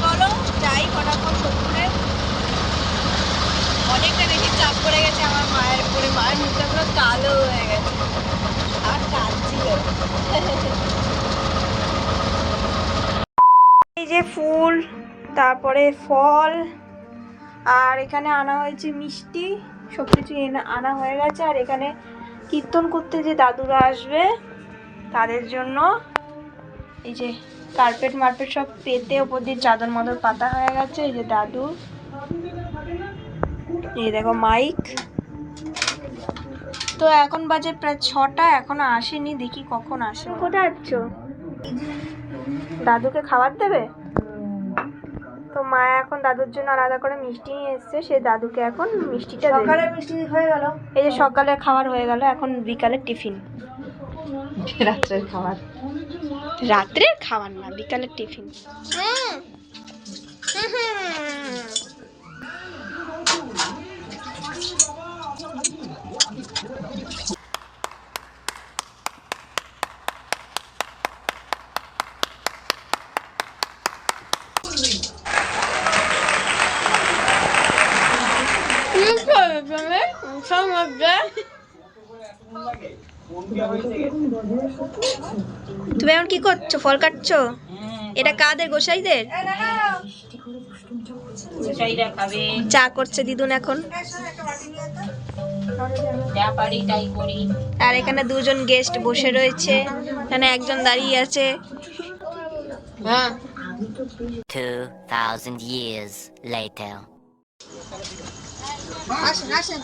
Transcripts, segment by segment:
চলো, যাই, ফটাফট সোদপুরে অনেকটা বেশি চাপ পড়ে গেছে আমার মায়ের উপরে। মায়ের মুখটা পুরো কালো হয়ে গেছে। আর কাঁদছিল। এই যে ফুল, তারপরে ফল, আর এখানে আনা হয়েছে মিষ্টি। সব কিছু আনা হয়ে গেছে। আর এখানে কীর্তন করতে যে দাদুরা আসবে, তাদের জন্য এই যে কার্পেট মার্পেট সব পেতে ওপর দিয়ে চাদর মাদর পাতা হয়ে গেছে এই যে দাদু। এই দেখো মাইক। তো এখন বাজে প্রায় ছটা এখনও আসেনি দেখি কখন আসে। কোথায় যাচ্ছ দাদুকে খাবার দেবে? তো মা এখন দাদুর জন্য আলাদা করে মিষ্টি নিয়ে এসছে সে দাদুকে এখন মিষ্টিটা সকালে মিষ্টি হয়ে গেল। এই যে সকালে খাবার হয়ে গেল এখন বিকালের টিফিন। রাত্রের খাবার। রাত্রের খাবার না বিকালের টিফিন। তুমি এখন কি করছ? ফল কাটছো? এটা কাদের? গোসাইদের? চা করছে দিদুন এখন। আর এখানে দুজন গেস্ট বসে রয়েছে। এখানে একজন দাঁড়িয়ে আছে। হ্যাঁ। 2,000 years later. আসেন আসেন।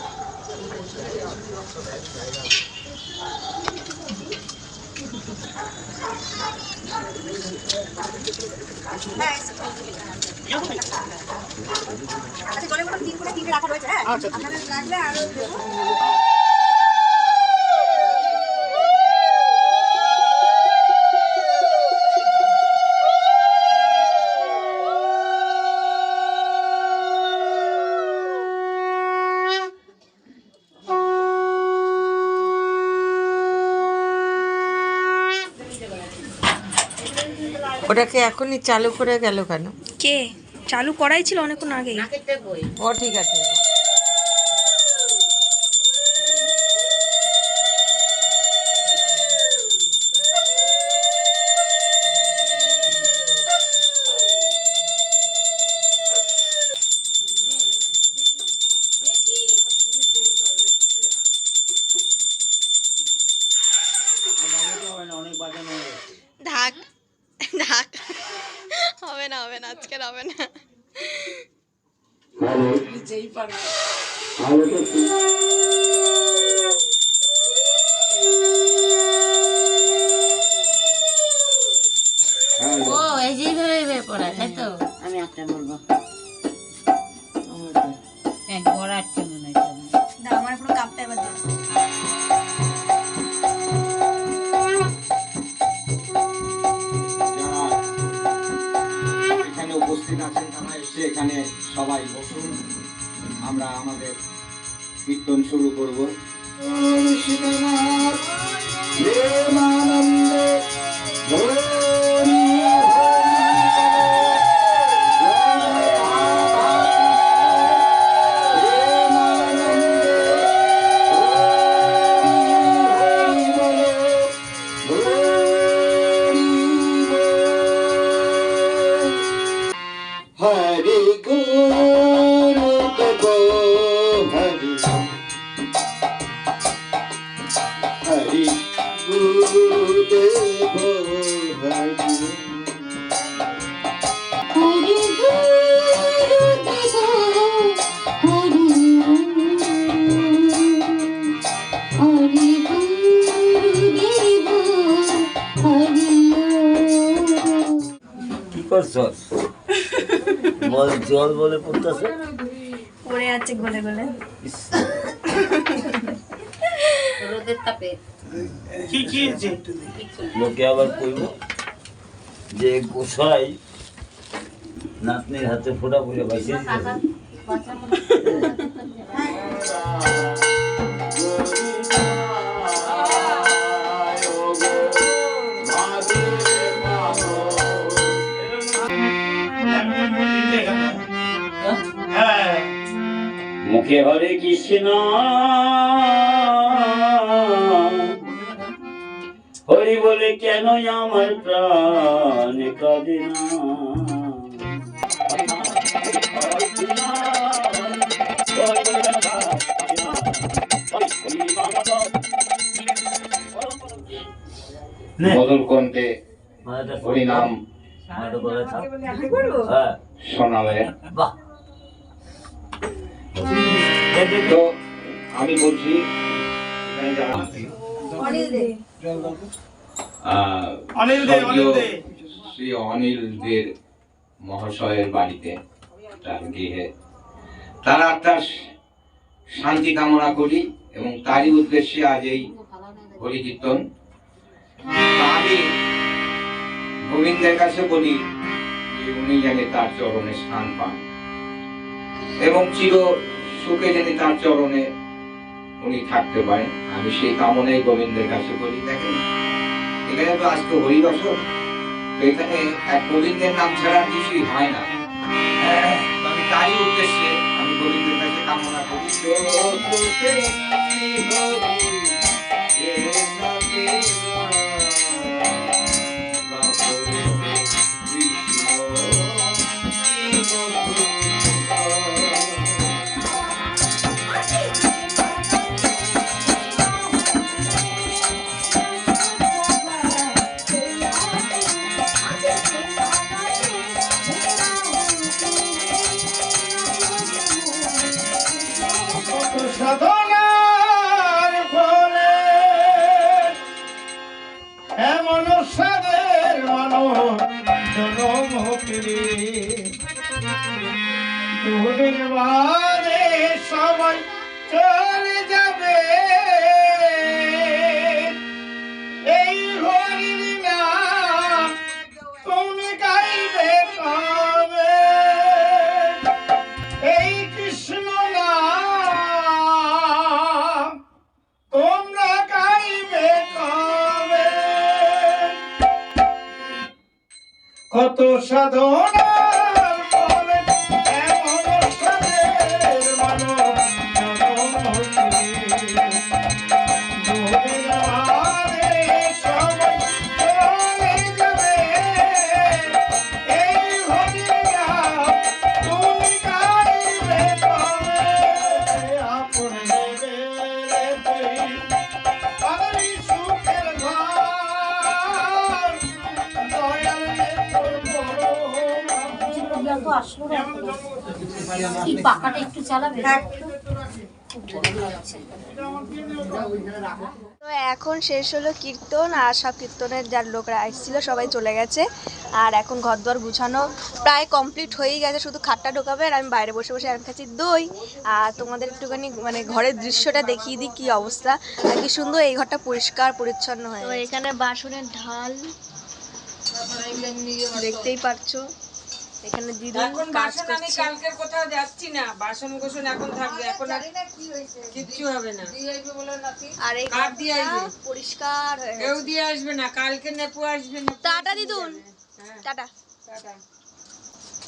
আচ্ছা জলের বোতল তিন করে তিনটে রাখা রয়েছে হ্যাঁ আপনাদের লাগলে আরও ওটাকে এখনই চালু করে গেল কেন? কে? চালু করাই ছিল অনেকক্ষণ আগে ও ঠিক আছে। হবে না আজকের হবে কীর্তন শুরু করব। হরি বল জল বলে পড়তেছে? পড়ে আছে গলে গলে। রোদের তাপে। লোকে আবার কইব? যে গোসাই নাতনির হাতে ফোটা করে বাইসে মুখে হরে কৃষ্ণ। বলে কেন আমার প্রাণ কাঁদে না? বদল কণ্ঠে হরিনাম। হ্যাঁ, শোনাবে। তো আমি বলছি শ্রী অনিল দের মহাশয়ের বাড়িতে তার গৃহে। তার আত্মার শান্তি কামনা করি এবং তারই উদ্দেশ্যে আজ এই হরিকীর্তন তা আমি গোবিন্দের কাছে বলি যে উনি যেন তার চরণে স্থান পান এবং চির সুখে যেন তার চরণে উনি থাকতে পারেন। আমি সেই কামনাই গোবিন্দের কাছে বলি দেখেন এখানে তো আজকে হরিবাসর তো এখানে এক গোবিন্দের নাম ছাড়া কিছুই হয় না। আমি তারই উদ্দেশ্যে আমি গোবিন্দের কাছে কামনা করি। এমন সাদের মানব জনমুখী দুদিন বাদে সবাই ಧೋಣ এই পাকাটা একটু চালাবে? তো এখন শেষ হলো কীর্তন আর সব কীর্তনের যার লোকরা এসেছিল সবাই চলে গেছে। আর এখন ঘর দুয়ার গুছানো প্রায় কমপ্লিট হয়েই গেছে শুধু খাটটা ঢোকাবে আর আমি বাইরে বসে বসে আর খাচ্ছি দই। আর তোমাদের একটুখানি মানে ঘরের দৃশ্যটা দেখিয়ে দিই কী অবস্থা। আর কি সুন্দর এই ঘরটা পরিষ্কার পরিচ্ছন্ন হয় এখানে বাসনের ঢাল। দেখতেই পাচ্ছো। এখানে দিদি কাজ করছে। কালকের কোথাও যাচ্ছি না বাসন কোসন এখন থাকবে এখন আর কিচ্ছু হবে না। আর এই দিয়ে ঘরটা আসবে। পরিষ্কার হয়ে কেউ দিয়ে আসবে না কালকে নেপু আসবে না টাটা দিদুন। হ্যাঁ, টাটা। টাটা।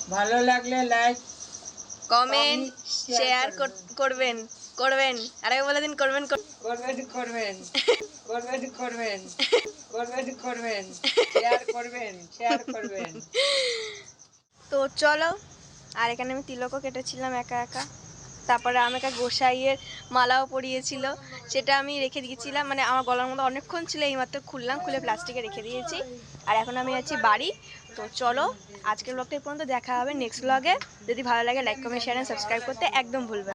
ভালো লাগলে লাইক কমেন্ট শেয়ার করবেন। করবেন আরেকবার বলে দিন করবেন করবেন করবেন। করবেন করবেন। করবেন করবেন। শেয়ার করবেন শেয়ার করবেন। তো চলো, আর এখানে আমি তিলকও কেটেছিলাম একা একা। তারপরে আমাকে গোসাইয়ের মালাও পরিয়েছিল, সেটা আমি রেখে দিয়েছিলাম। মানে আমার গলার মধ্যে অনেকক্ষণ ছিল, এইমাত্র খুললাম, খুলে প্লাস্টিকে রেখে দিয়েছি। আর এখন আমি আছি বাড়ি। তো চলো, আজকের ব্লগটা পর্যন্ত, দেখা হবে নেক্সট ব্লগে যদি ভালো লাগে লাইক কমেন্ট শেয়ার সাবস্ক্রাইব করতে একদম ভুলবে।